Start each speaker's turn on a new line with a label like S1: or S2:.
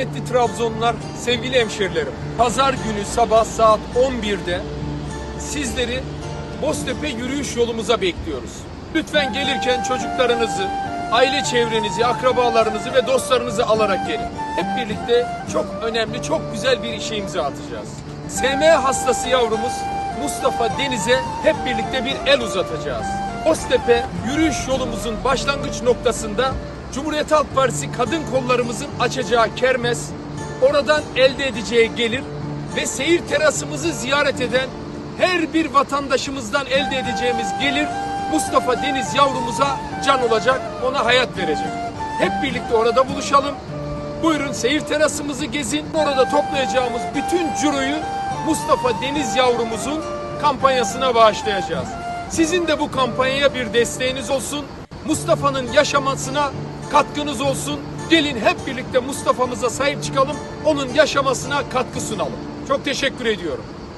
S1: Kıymetli Trabzonlular, sevgili hemşerilerim. Pazar günü sabah saat 11'de sizleri Boztepe yürüyüş yolumuza bekliyoruz. Lütfen gelirken çocuklarınızı, aile çevrenizi, akrabalarınızı ve dostlarınızı alarak gelin. Hep birlikte çok önemli, çok güzel bir işe imza atacağız. SM hastası yavrumuz Mustafa Deniz'e hep birlikte bir el uzatacağız. Boztepe yürüyüş yolumuzun başlangıç noktasında Cumhuriyet Halk Partisi kadın kollarımızın açacağı kermes, oradan elde edeceği gelir ve seyir terasımızı ziyaret eden her bir vatandaşımızdan elde edeceğimiz gelir Mustafa Deniz yavrumuza can olacak, ona hayat verecek. Hep birlikte orada buluşalım. Buyurun seyir terasımızı gezin. Orada toplayacağımız bütün ciroyu Mustafa Deniz yavrumuzun kampanyasına bağışlayacağız. Sizin de bu kampanyaya bir desteğiniz olsun. Mustafa'nın yaşamasına katkınız olsun. Gelin hep birlikte Mustafa'mıza sahip çıkalım. Onun yaşamasına katkı sunalım. Çok teşekkür ediyorum.